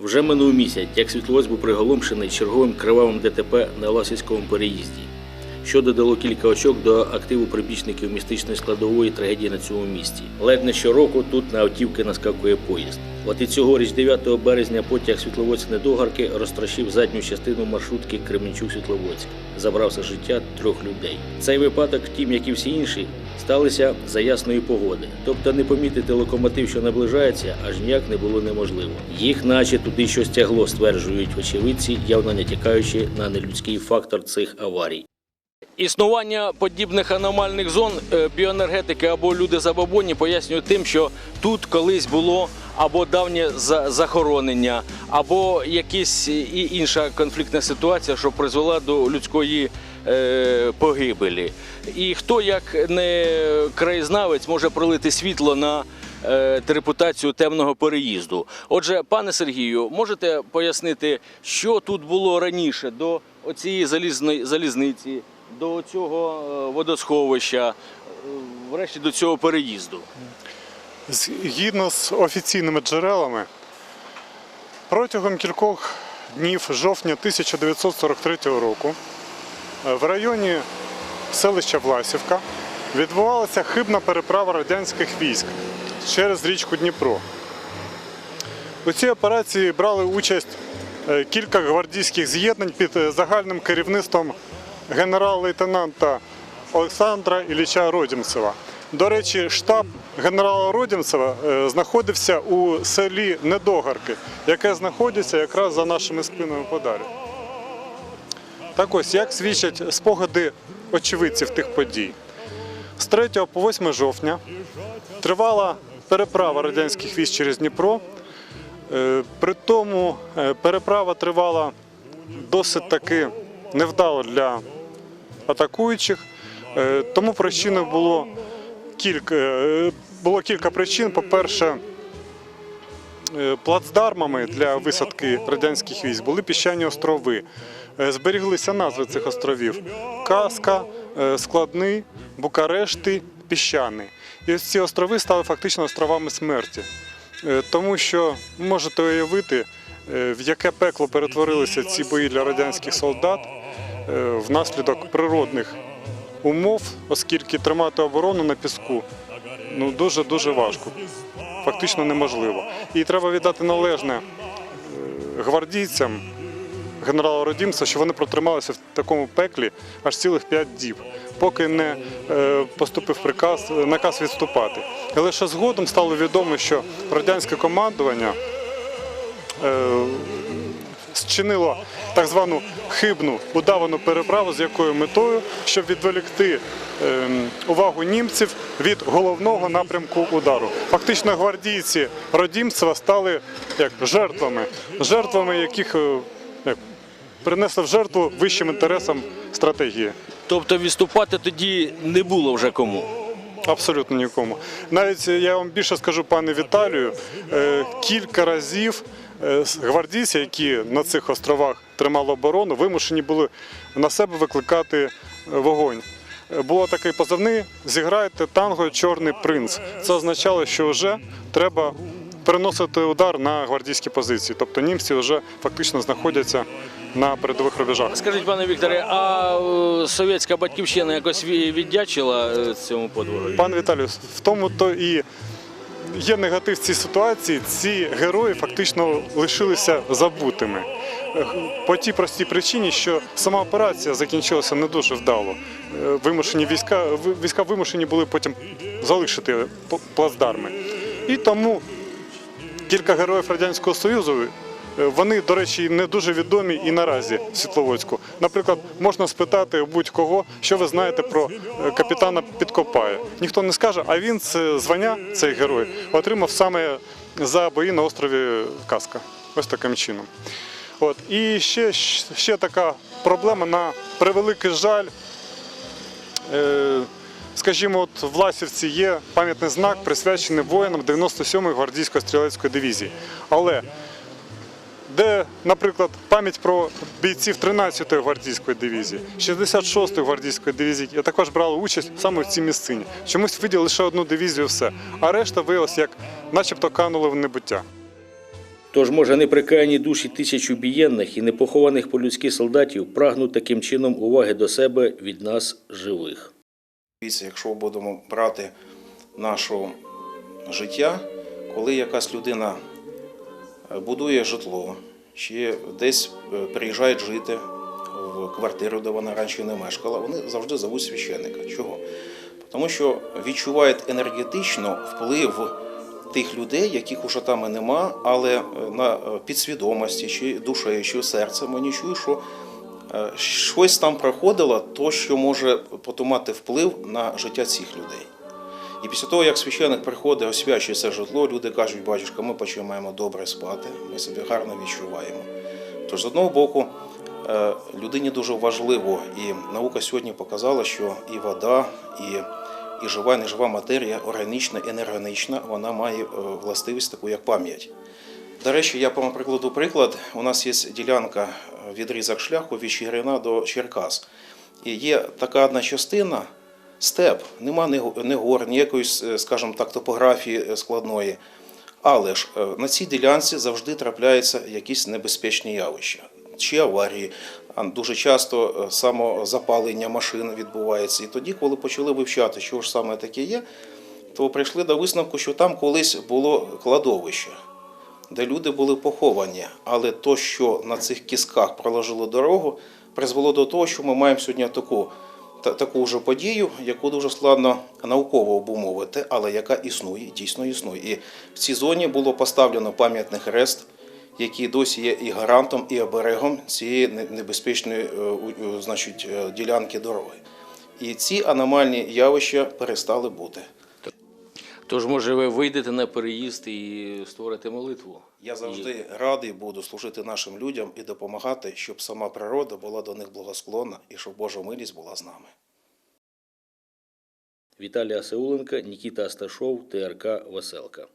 Вже минув місяць, як Світловодськ був приголомшений черговим кривавим ДТП на Ласівському переїзді, що додало кілька очок до активу прибічників містичної складової трагедії на цьому місці. Ледь не щороку тут на автівки наскакує поїзд. От і цьогоріч, 9 березня, потяг Світловодськ недогарки розтрощив задню частину маршрутки Кременчук-Світловодськ, забрався життя трьох людей. Цей випадок, втім, як і всі інші, сталися за ясної погоди. Тобто не помітити локомотив, що наближається, аж ніяк не було неможливо. Їх, наче туди щось тягло, стверджують очевидці, явно не тікаючи на нелюдський фактор цих аварій. Існування подібних аномальних зон е, біоенергетики або люди забобонні пояснюють тим, що тут колись було або давнє захоронення, або якась і інша конфліктна ситуація, що призвела до людської е, погибелі. І хто, як не краєзнавець, може пролити світло на е, репутацію темного переїзду. Отже, пане Сергію, можете пояснити, що тут було раніше до оцієї залізної залізниці, до цього е, водосховища, е, врешті до цього переїзду? Згідно з офіційними джерелами, протягом кількох днів жовтня 1943 року е, в районі селища Власівка відбувалася хибна переправа радянських військ через річку Дніпро. У цій операції брали участь е, кілька гвардійських з'єднань під е, загальним керівництвом генерал-лейтенанта Олександра Ілліча Родімцева. До речі, штаб генерала Родімцева е, знаходився у селі Недогарки, яке знаходиться якраз за нашими спинами подалі. Так ось, як свідчать спогади очевидців тих подій. З 3 по 8 жовтня тривала переправа радянських військ через Дніпро. Е, При тому е, переправа тривала досить таки невдало для атакуючих. Е, Тому причиною було кілька, було кілька причин. По-перше, е, плацдармами для висадки радянських військ були піщані острови. Е, Зберіглися назви цих островів: Каска, е, Складний, Букарешти, Піщаний. І ось ці острови стали фактично островами смерті. Е, Тому що можете уявити, е, в яке пекло перетворилися ці бої для радянських солдат е, внаслідок природних умов, оскільки тримати оборону на піску ну дуже дуже важко, фактично неможливо. І треба віддати належне е, гвардійцям генерала Родімса, що вони протрималися в такому пеклі аж цілих п'ять діб, поки не е, поступив приказ е, наказ відступати. І лише згодом стало відомо, що радянське командування зчинило так звану хибну удавану переправу, з якою метою, щоб відволікти ем, увагу німців від головного напрямку удару. Фактично гвардійці Родімцева стали як жертвами, жертвами яких е, як, принесли в жертву вищим інтересам стратегії. Тобто відступати тоді не було вже кому. Абсолютно нікому. Навіть е, я вам більше скажу, пане Віталію, е, кілька разів гвардійці, які на цих островах тримали оборону, вимушені були на себе викликати е, вогонь. Е, Було такий позивний зіграйте танго Чорний принц. Це означало, що вже треба переносити удар на гвардійські позиції. Тобто німці вже фактично знаходяться на передових рубежах. Скажіть, пане Вікторе, а е, совєтська батьківщина якось віддячила е, цьому подвигу? Пане Віталію, в тому то і є негатив в цій ситуації. Ці герої фактично лишилися забутими. По тій простій причині, що сама операція закінчилася не дуже вдало. Е, Вимушені війська, війська вимушені були потім залишити плацдарми. І тому кілька героїв Радянського Союзу. Е, Вони, до речі, не дуже відомі і наразі в Світловодську. Наприклад, можна спитати будь-кого, що ви знаєте про е, капітана Підкопая. Ніхто не скаже, а він це звання, цей герой, отримав саме за бої на острові Каска. Ось таким чином. От. І ще, ще така проблема на превеликий жаль. Е, Скажімо, от в Власівці є пам'ятний знак, присвячений воїнам 97-ї гвардійської стрілецької дивізії. Але де, наприклад, пам'ять про бійців 13-ї гвардійської дивізії, 66-ї гвардійської дивізії, я також брали участь саме в цій місцині. Чомусь виділи лише одну дивізію, все. А решта виявилось, як начебто канули в небуття. Тож, може, неприкаяні душі тисяч убієнних і непохованих по-людськи солдатів прагнуть таким чином уваги до себе від нас живих. Якщо будемо брати наше життя, коли якась людина будує житло, чи десь е, приїжджає жити в квартиру, де вона раніше не мешкала, вони завжди зовуть священника. Чого? Тому що відчувають енергетично вплив тих людей, яких уже там нема, але е, на е, підсвідомості, чи душею, чи серцем вони чують, що Е, щось там проходило, то, що може потім мати вплив на життя цих людей. І після того, як священик приходить, освячує це житло, люди кажуть, батюшка, ми починаємо добре спати, ми себе гарно відчуваємо. Тож, з одного боку, е, людині дуже важливо, і наука сьогодні показала, що і вода, і, і жива, і нежива матерія, органічна, енергонічна, вона має е, властивість таку, як пам'ять. До речі, я вам прикладу приклад. У нас є ділянка е, відрізок шляху від Чигирина до Черкас. І є така одна частина степ, нема ні гор, ніякої, е, скажімо так, топографії е, складної. Але ж е, на цій ділянці завжди трапляються якісь небезпечні явища. Чи аварії, дуже часто самозапалення машин відбувається. І тоді, коли почали вивчати, що ж саме таке є, то прийшли до висновку, що там колись було кладовище де люди були поховані. Але то, що на цих кісках проложили дорогу, призвело до того, що ми маємо сьогодні таку, та- таку ж подію, яку дуже складно науково обумовити, але яка існує, дійсно існує. І в цій зоні було поставлено пам'ятний хрест, який досі є і гарантом, і оберегом цієї небезпечної е, значить, е, ділянки дороги. І ці аномальні явища перестали бути. Тож, може, ви вийдете на переїзд і створите молитву? Я завжди радий буду служити нашим людям і допомагати, щоб сама природа була до них благосклонна і щоб Божа милість була з нами. Віталій Асеуленко, Нікіта Асташов, ТРК Веселка.